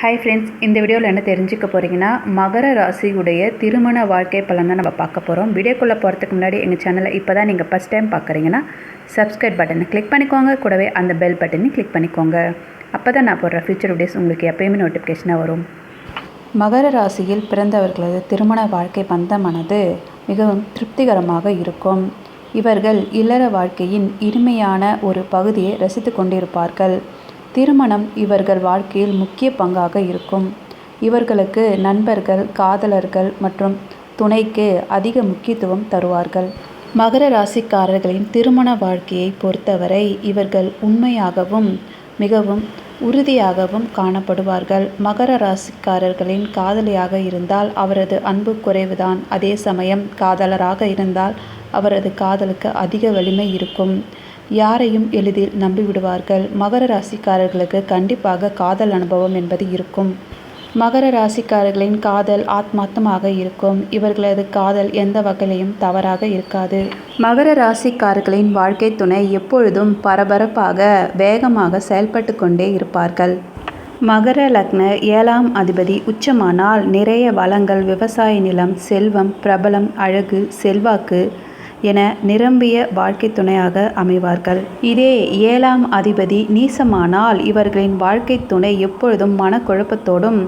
Hi friends இந்த வீடியோவில் என்ன தெரிஞ்சுக்க போகிறீங்கன்னா மகர ராசியுடைய திருமண வாழ்க்கை பலன் தான் நம்ம பார்க்க போகிறோம் வீடியோக்குள்ளே போகிறதுக்கு முன்னாடி எங்கள் சேனலை இப்போ தான் நீங்கள் ஃபஸ்ட் டைம் பார்க்குறீங்கன்னா சப்ஸ்கிரைப் பட்டனை கிளிக் பண்ணிக்கோங்க. கூடவே அந்த பெல் பட்டனையும் கிளிக் பண்ணிக்கோங்க. அப்போ தான் நான் போடுற ஃபியூச்சர் வீடியோஸ் உங்களுக்கு எப்பயுமே நோட்டிஃபிகேஷனாக வரும். மகர ராசியில் பிறந்தவர்களது திருமண வாழ்க்கை பந்தமானது மிகவும் திருப்திகரமாக இருக்கும். இவர்கள் இல்லற வாழ்க்கையின் இனிமையான ஒரு பகுதியை ரசித்து கொண்டிருப்பார்கள். திருமணம் இவர்கள் வாழ்க்கையில் முக்கிய பங்காக இருக்கும். இவர்களுக்கு நண்பர்கள் காதலர்கள் மற்றும் துணைக்கு அதிக முக்கியத்துவம் தருவார்கள். மகர ராசிக்காரர்களின் திருமண வாழ்க்கையை பொறுத்தவரை இவர்கள் உண்மையாகவும் மிகவும் உறுதியாகவும் காணப்படுவார்கள். மகர ராசிக்காரர்களின் காதலியாக இருந்தால் அவரது அன்பு குறைவுதான். அதே சமயம் காதலராக இருந்தால் அவரது காதலுக்கு அதிக வலிமை இருக்கும். யாரையும் எளிதில் நம்பிவிடுவார்கள். மகர ராசிக்காரர்களுக்கு கண்டிப்பாக காதல் அனுபவம் என்பது இருக்கும். மகர ராசிக்காரர்களின் காதல் ஆத்மார்த்தமாக இருக்கும். இவர்களது காதல் எந்த வகையிலையும் தவறாக இருக்காது. மகர ராசிக்காரர்களின் வாழ்க்கை துணை எப்பொழுதும் பரபரப்பாக வேகமாக செயல்பட்டு கொண்டே இருப்பார்கள். மகர லக்ன ஏழாம் அதிபதி உச்சமானால் நிறைய வளங்கள் விவசாய நிலம் செல்வம் பிரபலம் அழகு செல்வாக்கு என நிரம்பிய வாழ்க்கை துணையாக அமைவார்கள். இதே ஏழாம் அதிபதி நீசமானால் இவர்களின் வாழ்க்கை துணை எப்பொழுதும் மனக்குழப்பத்தோடும்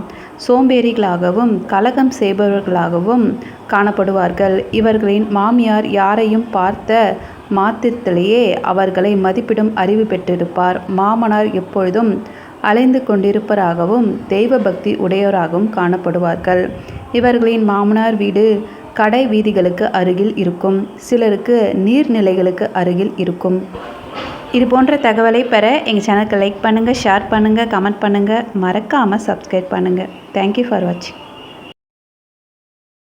சோம்பேறிகளாகவும் கலகம் செய்பவர்களாகவும் காணப்படுவார்கள். இவர்களின் மாமியார் யாரையும் பார்த்த மாத்திரத்திலேயே அவர்களை மதிப்பிடும் அறிவு பெற்றிருப்பார். மாமனார் எப்பொழுதும் அலைந்து கொண்டிருப்பராகவும் தெய்வ பக்தி உடையவராகவும் காணப்படுவார்கள். இவர்களின் மாமனார் வீடு கடை வீதிகளுக்கு அருகில் இருக்கும் சிலருக்கு நீர்நிலைகளுக்கு அருகில் இருக்கும். இது போன்ற தகவலை பெற எங்கள் சேனலுக்கு லைக் பண்ணுங்கள் ஷேர் பண்ணுங்கள் கமெண்ட் பண்ணுங்கள் மறக்காமல் சப்ஸ்கிரைப் பண்ணுங்கள் தேங்க்யூ ஃபார் வாட்சிங்